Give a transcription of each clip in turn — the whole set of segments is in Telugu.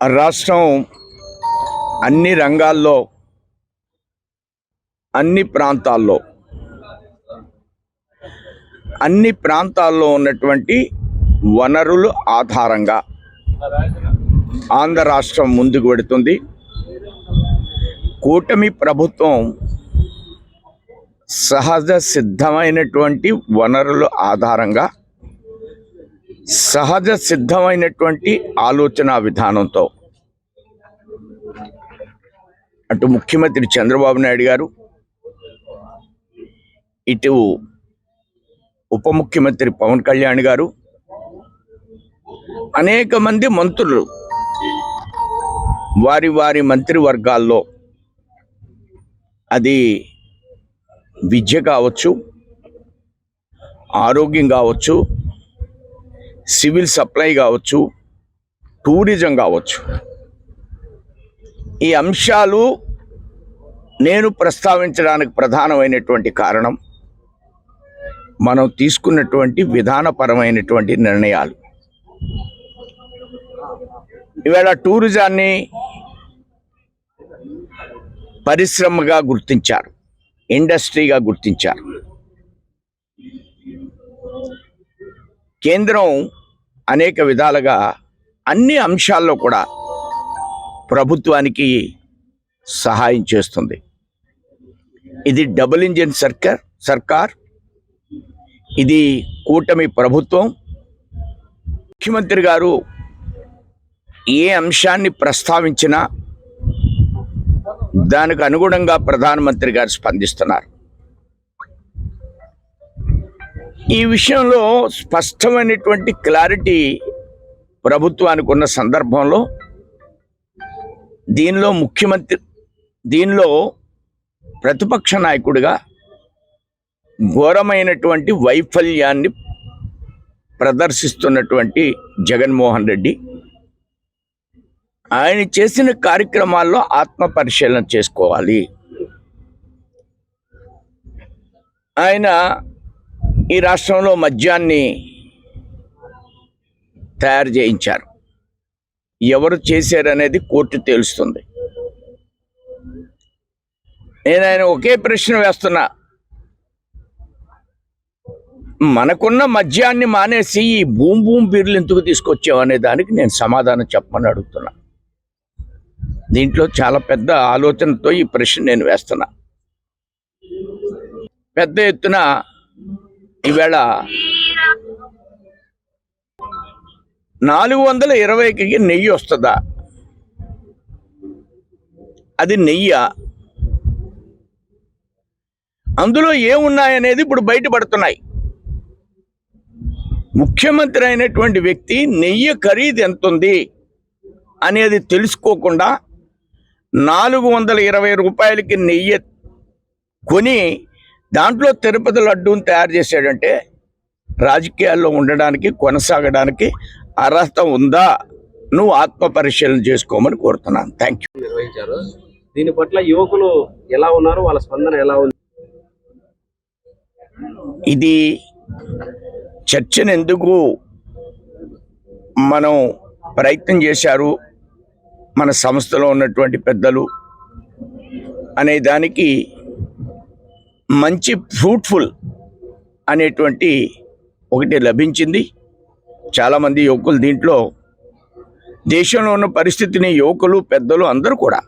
రాష్ట్రం అన్ని రంగాల్లో అన్ని ప్రాంతాల్లో అన్ని ప్రాంతాల్లో ఉన్నటువంటి వనరులు ఆధారంగా ఆంధ్ర రాష్ట్రం ముందుకు పెడుతుంది కూటమి ప్రభుత్వం సహజ సిద్ధమైనటువంటి వనరుల ఆధారంగా సహజ సిద్ధమైనటువంటి ఆలోచన విధానంతో. అటు ముఖ్యమంత్రి చంద్రబాబు నాయుడు గారు ఇటు ఉప ముఖ్యమంత్రి పవన్ కళ్యాణ్ గారు అనేక మంది మంత్రులు వారి వారి మంత్రివర్గాల్లో అది విద్య కావచ్చు ఆరోగ్యం కావచ్చు సివిల్ సప్లై కావచ్చు టూరిజం కావచ్చు. ఈ అంశాలు నేను ప్రస్తావించడానికి ప్రధానమైనటువంటి కారణం మనం తీసుకున్నటువంటి విధానపరమైనటువంటి నిర్ణయాలు. ఈవేళ టూరిజాన్ని పరిశ్రమగా గుర్తించారు ఇండస్ట్రీగా గుర్తించారు. కేంద్రం అనేక విధాలుగా అన్ని అంశాల్లో కూడా ప్రభుత్వానికి సహాయం చేస్తుంది. ఇది డబుల్ ఇంజిన్ సర్కార్ సర్కార్ ఇది కూటమి ప్రభుత్వం. ముఖ్యమంత్రి గారు ఏ అంశాన్ని ప్రస్తావించినా దానికి అనుగుణంగా ప్రధానమంత్రి గారు స్పందిస్తున్నారు. ఈ విషయంలో స్పష్టమైనటువంటి క్లారిటీ ప్రభుత్వానికి ఉన్న సందర్భంలో దీనిలో ముఖ్యమంత్రి దీనిలో ప్రతిపక్ష నాయకుడిగా ఘోరమైనటువంటి వైఫల్యాన్ని ప్రదర్శిస్తున్నటువంటి జగన్మోహన్ రెడ్డి ఆయన చేసిన కార్యక్రమాల్లో ఆత్మ పరిశీలన చేసుకోవాలి. ఆయన ఈ రాష్ట్రంలో మద్యాన్ని తయారు చేయించారు. ఎవరు చేశారనేది కోర్టు తేలుస్తుంది. నేను ఆయన ఒకే ప్రశ్న వేస్తున్నా. మనకున్న మద్యాన్ని మానేసి ఈ భూమి భూమి బీర్లు ఎందుకు తీసుకొచ్చావు అనే దానికి నేను సమాధానం చెప్పమని అడుగుతున్నా. దీంట్లో చాలా పెద్ద ఆలోచనతో ఈ ప్రశ్న నేను వేస్తున్నా. పెద్ద ఎత్తున ఈవేళ నాలుగు వందల ఇరవైకి నెయ్యి వస్తుందా? అది నెయ్య? అందులో ఏమున్నాయనేది ఇప్పుడు బయటపడుతున్నాయి. ముఖ్యమంత్రి అయినటువంటి వ్యక్తి నెయ్యి ఖరీదు ఎంత ఉంది అనేది తెలుసుకోకుండా నాలుగు వందల ఇరవై రూపాయలకి నెయ్యి కొని దాంట్లో తిరుపతి లడ్డూని తయారు చేశాడంటే రాజకీయాల్లో ఉండడానికి కొనసాగడానికి అర్హత ఉందా? నువ్వు ఆత్మ పరిశీలన చేసుకోమని కోరుతున్నాను. థ్యాంక్ యూ నిర్వహించారు. దీని పట్ల యువకులు ఎలా ఉన్నారు? వాళ్ళ స్పందన ఎలా ఉంది? ఇది చర్చను ఎందుకు మనం ప్రయత్నం చేశారు? మన సంస్థలో ఉన్నటువంటి పెద్దలు అనే దానికి మంచి ఫ్రూట్ఫుల్ అనేటువంటి ఒకటి లభించింది. చాలామంది యువకులు దీంట్లో దేశంలో ఉన్న పరిస్థితిని యువకులు పెద్దలు అందరూ కూడా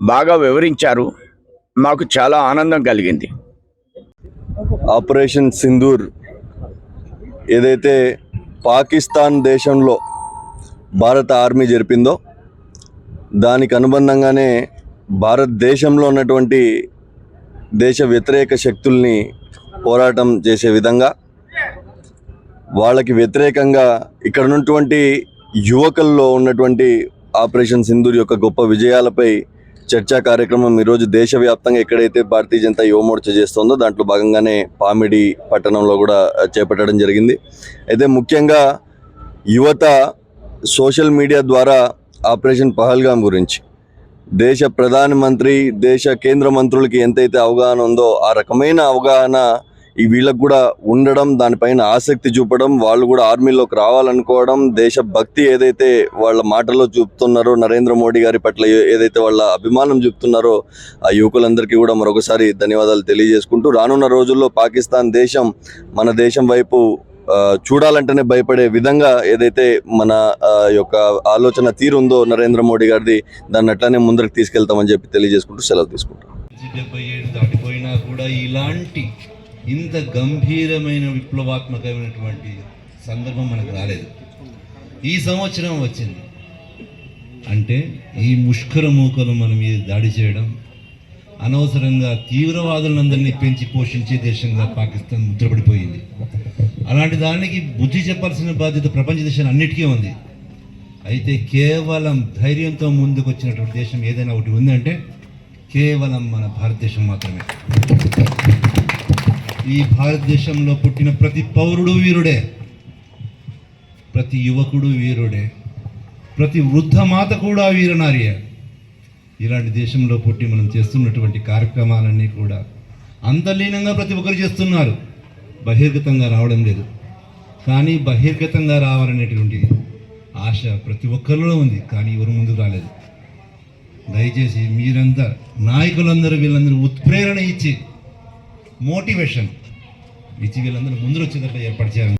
బాగా వివరించారు. మాకు చాలా ఆనందం కలిగింది. ఆపరేషన్ సింధూర్ ఏదైతే పాకిస్తాన్ దేశంలో భారత ఆర్మీ జరిపిందో దానికి అనుబంధంగానే భారతదేశంలో ఉన్నటువంటి దేశ వ్యతిరేక శక్తుల్ని పోరాటం చేసే విధంగా వాళ్ళకి వ్యతిరేకంగా ఇక్కడ ఉన్నటువంటి యువకుల్లో ఉన్నటువంటి ఆపరేషన్ సింధూర్ యొక్క గొప్ప విజయాలపై చర్చా కార్యక్రమం ఈరోజు దేశవ్యాప్తంగా ఎక్కడైతే భారతీయ జనతా యువమోర్చ చేస్తుందో దాంట్లో భాగంగానే పామిడి పట్టణంలో కూడా చేపట్టడం జరిగింది. అయితే ముఖ్యంగా యువత సోషల్ మీడియా ద్వారా ఆపరేషన్ పహల్గాం గురించి దేశ ప్రధానమంత్రి దేశ కేంద్ర మంత్రులకి ఎంతైతే అవగాహన ఉందో ఆ రకమైన అవగాహన ఈ వీళ్ళకు కూడా ఉండడం దానిపైన ఆసక్తి చూపడం వాళ్ళు కూడా ఆర్మీలోకి రావాలనుకోవడం దేశభక్తి ఏదైతే వాళ్ళ మాటల్లో చూపుతున్నారో నరేంద్ర మోడీ గారి పట్ల ఏదైతే వాళ్ళ అభిమానం చూపుతున్నారో ఆ యువకులందరికీ కూడా మరొకసారి ధన్యవాదాలు తెలియజేసుకుంటూ రానున్న రోజుల్లో పాకిస్తాన్ దేశం మన దేశం వైపు చూడాలంటేనే భయపడే విధంగా ఏదైతే మన యొక్క ఆలోచన తీరు ఉందో నరేంద్ర మోడీ గారిది దాన్ని అట్లానే ముందరికి తీసుకెళ్తామని చెప్పి తెలియజేసుకుంటూ సెలవు తీసుకుంటాం. డెబ్బై ఏడు దాటిపోయినా కూడా ఇలాంటి ఇంత గంభీరమైన విప్లవాత్మకమైనటువంటి సందర్భం మనకు రాలేదు. ఈ సంవత్సరం వచ్చింది. అంటే ఈ ముష్కర మూకలు మన మీద దాడి చేయడం అనవసరంగా తీవ్రవాదులందరినీ పెంచి పోషించే దేశంగా పాకిస్తాన్ ముద్రపడిపోయింది. అలాంటి దానికి బుద్ధి చెప్పాల్సిన బాధ్యత ప్రపంచ దేశాలు అన్నిటికీ ఉంది. అయితే కేవలం ధైర్యంతో ముందుకు వచ్చినటువంటి దేశం ఏదైనా ఒకటి ఉందంటే కేవలం మన భారతదేశం మాత్రమే. ఈ భారతదేశంలో పుట్టిన ప్రతి పౌరుడు వీరుడే. ప్రతి యువకుడు వీరుడే. ప్రతి వృద్ధ మాత కూడా వీరనారియే ఇలాంటి దేశంలో పుట్టి మనం చేస్తున్నటువంటి కార్యక్రమాలన్నీ కూడా అంతర్లీనంగా ప్రతి ఒక్కరు చేస్తున్నారు. బహిర్గతంగా రావడం లేదు. కానీ బహిర్గతంగా రావాలనేటువంటి ఆశ ప్రతి ఒక్కరిలో ఉంది కానీ ఎవరు ముందుకు రాలేదు. దయచేసి మీరంతా నాయకులందరూ వీళ్ళందరూ ఉత్ప్రేరణ ఇచ్చి మోటివేషన్ ఇచ్చి వీళ్ళందరూ ముందు వచ్చేటట్లు ఏర్పాటు చేయాలి